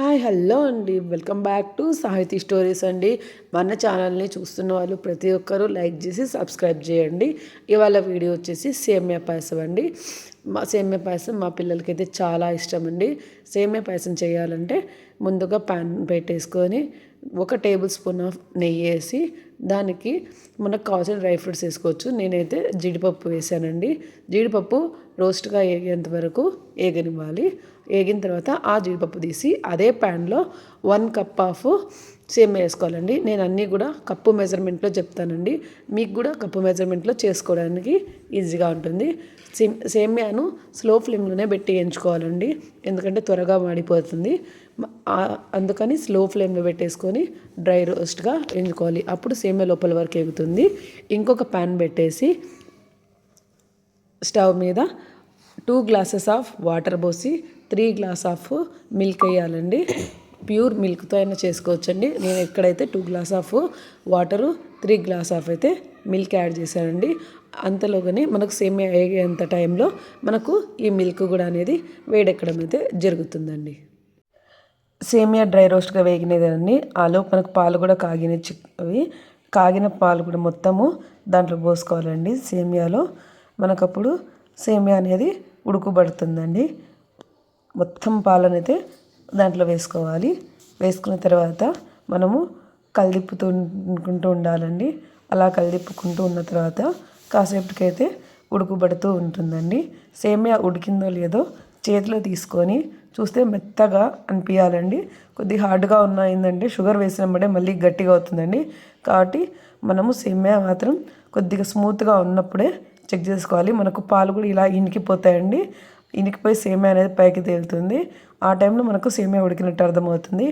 Hi hello అండి. Welcome back to Sahithi stories అండి. మన ఛానల్ని చూస్తున్న వాళ్ళు ప్రతి ఒక్కరూ లైక్ చేసి సబ్స్క్రైబ్ చేయండి. ఇవాళ వీడియో వచ్చేసి సేమియా పాయసం అండి. మా సేమియా పాయసం మా పిల్లలకైతే చాలా ఇష్టం అండి. సేమియా పాయసం చేయాలంటే ముందుగా ప్యాన్ పెట్టేసుకొని ఒక టేబుల్ స్పూన్ ఆఫ్ నెయ్యి వేసి దానికి మనకు కావాల్సిన డ్రై ఫ్రూట్స్ వేసుకోవచ్చు. నేనైతే జీడిపప్పు వేసానండి. జీడిపప్పు రోస్ట్గా ఏగేంత వరకు ఏగనివ్వాలి. ఏగిన తర్వాత ఆ జీడిపప్పు తీసి అదే ప్యాన్లో వన్ కప్ ఆఫ్ సేమ్ వేసుకోవాలండి. నేను అన్నీ కూడా కప్పు మెజర్మెంట్లో చెప్తానండి. మీకు కూడా కప్పు మెజర్మెంట్లో చేసుకోవడానికి ఈజీగా ఉంటుంది. సేమ్ సేమ్యాను స్లో ఫ్లేమ్లోనే పెట్టి ఎంచుకోవాలండి. ఎందుకంటే త్వరగా మాడిపోతుంది. అందుకని స్లో ఫ్లేమ్లో పెట్టేసుకొని డ్రై రోస్ట్గా ఎంచుకోవాలి. అప్పుడు సేమ్ సేమ్యా లోపల వరకు ఎగుతుంది. ఇంకొక ప్యాన్ పెట్టేసి స్టవ్ మీద టూ గ్లాసెస్ ఆఫ్ వాటర్ పోసి త్రీ గ్లాస్ ఆఫ్ మిల్క్ వేయాలండి. ప్యూర్ మిల్క్తో అయినా చేసుకోవచ్చండి. నేను ఎక్కడైతే two glass of water three glass of అయితే మిల్క్ యాడ్ చేశానండి. అంతలోగానే మనకు సేమియా వేగేంత టైంలో మనకు ఈ మిల్క్ కూడా అనేది వేడెక్కడం అయితే జరుగుతుందండి. సేమియా డ్రై రోస్ట్గా వేగినదండి ఆలో మనకు పాలు కూడా కాగిన అవి కాగిన పాలు కూడా మొత్తము దాంట్లో పోసుకోవాలండి. సేమియాలో మనకప్పుడు సేమియా అనేది ఉడుకుబడుతుందండి. మొత్తం పాలనైతే దాంట్లో వేసుకోవాలి. వేసుకున్న తర్వాత మనము కలిదిప్పుతుంటూ ఉండాలండి. అలా కలిదిప్పుకుంటూ ఉన్న తర్వాత కాసేపటికైతే ఉడుకుబడుతూ ఉంటుందండి. సేమియా ఉడికిందో లేదో చేతిలో తీసుకొని చూస్తే మెత్తగా అనిపించాలండి కొద్దిగా హార్డ్గా ఉన్నాయిందంటే షుగర్ వేసినప్పుడే మళ్ళీ గట్టిగా అవుతుందండి. కాబట్టి మనము సేమ్యా మాత్రం కొద్దిగా స్మూత్గా ఉన్నప్పుడే చెక్ చేసుకోవాలి. మనకు పాలు కూడా ఇలా ఇనికిపోతాయండి. ఇనికిపోయి సేమ్యా అనేది పైకి తేలుతుంది. ఆ టైంలో మనకు సేమ్యా ఉడికినట్టు అర్థమవుతుంది.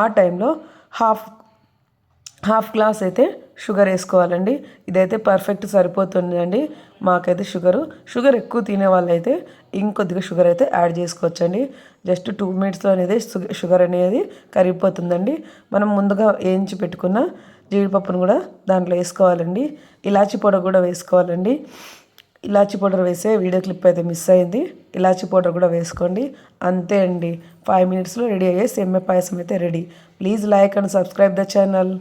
ఆ టైంలో హాఫ్ హాఫ్ గ్లాస్ అయితే షుగర్ వేసుకోవాలండి. ఇదైతే పర్ఫెక్ట్ సరిపోతుందండి. మాకైతే షుగరు. షుగర్ ఎక్కువ తినే వాళ్ళైతే ఇంకొద్దిగా షుగర్ అయితే యాడ్ చేసుకోవచ్చండి. జస్ట్ టూ మినిట్స్లో అనేది షుగర్ అనేది కరిగిపోతుందండి. మనం ముందుగా వేయించి పెట్టుకున్న జీడిపప్పును కూడా దాంట్లో వేసుకోవాలండి. ఇలాచి పౌడర్ కూడా వేసుకోవాలండి. ఇలాచి పౌడర్ వేసే వీడియో క్లిప్ అయితే మిస్ అయింది. ఇలాచి పౌడర్ కూడా వేసుకోండి. అంతే అండి. ఫైవ్ మినిట్స్లో రెడీ అయ్యే సెమ్మె పాయసం అయితే ready. Please like and subscribe the channel.